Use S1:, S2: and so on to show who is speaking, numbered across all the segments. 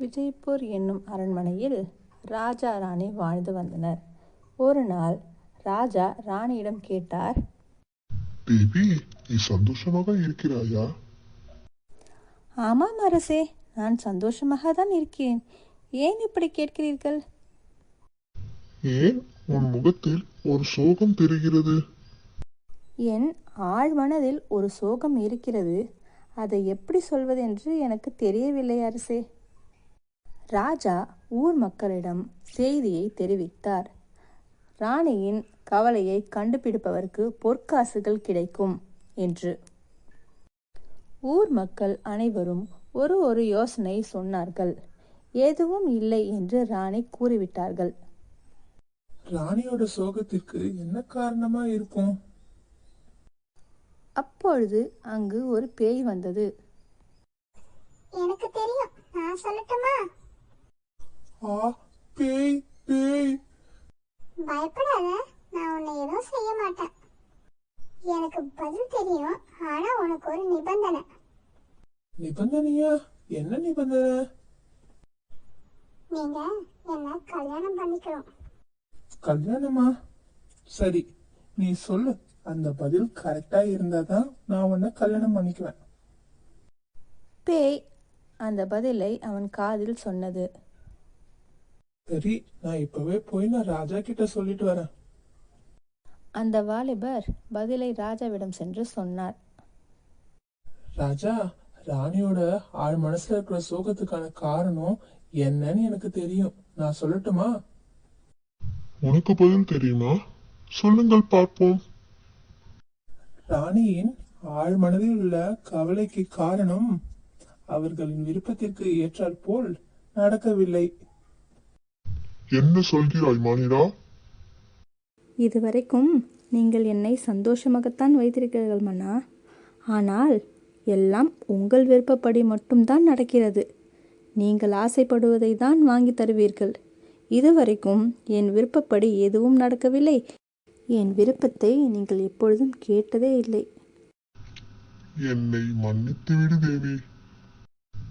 S1: விஜய்பூர் என்னும் அரண்மனையில் ராஜா ராணி வாழ்ந்து வந்தனர். ஒரு நாள் ராஜா ராணியிடம் கேட்டார்
S2: தேவி நீ சந்தோஷமாக இருக்கிறாயா?
S1: ஆமாம் அரசே நான் சந்தோஷமாக தான் இருக்கிறேன் ஏன் இப்படி கேட்கிறீர்கள்?
S2: ஏன் உன் முகத்தில் ஒரு சோகம் தெரிகிறது?
S1: என் ஆழ் மனதில் ஒரு சோகம் இருக்கிறது. அதை எப்படி சொல்வதென்று எனக்கு தெரியவில்லை அரசே. ராஜா ஊர் மக்களிடம் செய்தியை தெரிவித்தார். ராணியின் கவலையை கண்டுபிடிப்பவருக்கு பொற்காசுகள் கிடைக்கும் என்று. ஊர் மக்கள் அனைவரும் ஒரு ஒரு யோசனை சொன்னார்கள். எதுவும் இல்லை என்று ராணி கூறிவிட்டார்கள்.
S3: ராணியோட சோகத்திற்கு என்ன காரணமா இருக்கும்?
S1: அப்பொழுது அங்கு ஒரு பேய் வந்தது.
S4: எனக்கு தெரியும். நான் சொல்லட்டுமா?
S3: ஆ பேய் பேய்.
S4: பயப்படாத நான் உன்னை எதுவும் செய்ய மாட்டேன். எனக்கு பதில் தெரியும் ஆனா உனக்கு ஒரு நிபந்தனை.
S3: நிபந்தனையா? என்ன நிபந்தனை?
S4: நீங்க என்ன கல்யாணம் பண்ணிக்கணும்.
S3: கல்யாணமா? சரி நீ சொல்லு. அந்த பதில் கரெக்டா இருந்தாதான் நான் உன்னை கல்யாணம் பண்ணிக்குவேன்.
S1: பேய் அந்த பதிலை அவன் காதில் சொன்னது.
S3: சரி நான் இப்பவே போய் நான் ராஜா கிட்ட சொல்லிட்டு வரேன்.
S1: அந்த வாலிபர் பதிலை ராஜாவிடம் சென்று சொன்னார்.
S3: ராஜா ராணியோட ஆழ் மனசுல இருக்கிற சோகத்துக்கான காரணம் என்னன்னு எனக்கு தெரியும். நான் சொல்லட்டுமா?
S2: உனக்கு பதில் தெரியுமா? சொல்லுங்கள் பார்ப்போம்.
S3: ராணியின் ஆழ் மனதில் உள்ள கவலைக்கு காரணம் அவர்களின் விருப்பத்திற்கு ஏற்றாற் போல் நடக்கவில்லை.
S2: என்ன சொல்கிறாய் மானிடா?
S1: இதுவரைக்கும் நீங்கள் என்னை சந்தோஷமாகத்தான் வைத்திருக்கிறீர்கள் மன்னா. ஆனால் எல்லாம் உங்கள் விருப்பப்படி மட்டும்தான் நடக்கிறது. நீங்கள் ஆசைப்படுவதை தான் வாங்கி தருவீர்கள். இதுவரைக்கும் என் விருப்பப்படி எதுவும் நடக்கவில்லை. என் விருப்பத்தை நீங்கள் எப்பொழுதும் கேட்டதே இல்லை.
S2: என்னை மன்னித்து விடு தேவி.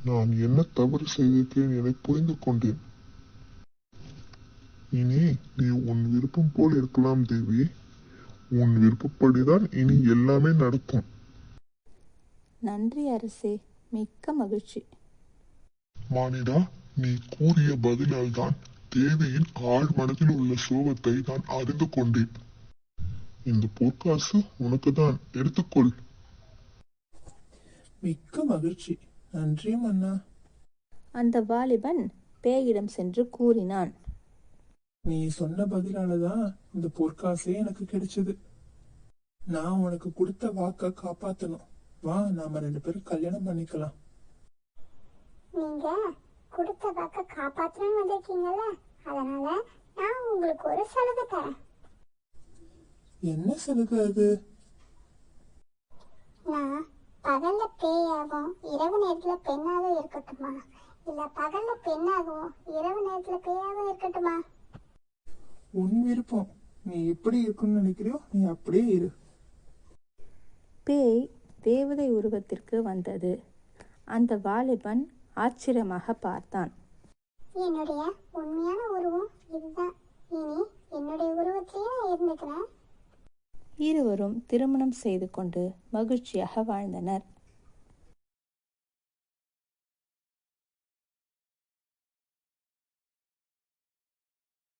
S2: நான் என்ன தவறு செய்திருக்கிறேன் என புரிந்து கொண்டேன். இனி நீ உன் விருப்பம் போல் இருக்கலாம் தேவி. உன் விருப்பப்படிதான் இனி எல்லாமே நடக்கும்.
S1: நன்றி அரசே. மிக்க மகிழ்ச்சி.
S2: மானிடா நீ கூறிய பதிலால் தான் தேவியின் ஆழ் மனதில் உள்ள சோகத்தை நான் அறிந்து கொண்டேன். இந்த பொற்காசு உனக்கு தான் எடுத்துக்கொள்.
S3: மிக்க மகிழ்ச்சி. நன்றி மன்னா.
S1: அந்த வாலிபன் பேயிடம் சென்று கூறினான்.
S3: நீ சொன்ன பதிலாலதான் இந்த பொற்காசே எனக்கு கிடைச்சது. நான் உனக்கு கொடுத்த வாக்க காப்பாத்தணும். வா நாம ரெண்டு பேரும் கல்யாணம் பண்ணிக்கலாம்.
S4: நீங்க கொடுத்த வாக்க காப்பாற்றணும்னு வந்திருக்கீங்கல்ல அதனால நான் உங்களுக்கு ஒரு சலுகை தரேன்.
S3: என்ன சலுகை அது?
S4: நான் பகல்ல பேயாகவும் இரவு நேரத்துல பெண்ணாகவும் இருக்கட்டுமா? இல்ல பகல்ல பெண்ணாகவும் இரவு நேரத்துல பேயாகவும் இருக்கட்டுமா?
S3: உன் விருப்பம். நீ எப்படி இருக்குன்னு நினைக்கிறியோ நீ அப்படியே இரு.
S1: பேய் தேவதை உருவத்திற்கு வந்தது. அந்த வாலிபன் ஆச்சரியமாக பார்த்தான்.
S4: என்னுடைய உண்மையான உருவம் இதுதான். இனி என்னுடைய உருவத்திலேயே நான் இருந்துக்கிறேன்.
S1: இருவரும் திருமணம் செய்து கொண்டு மகிழ்ச்சியாக வாழ்ந்தனர்.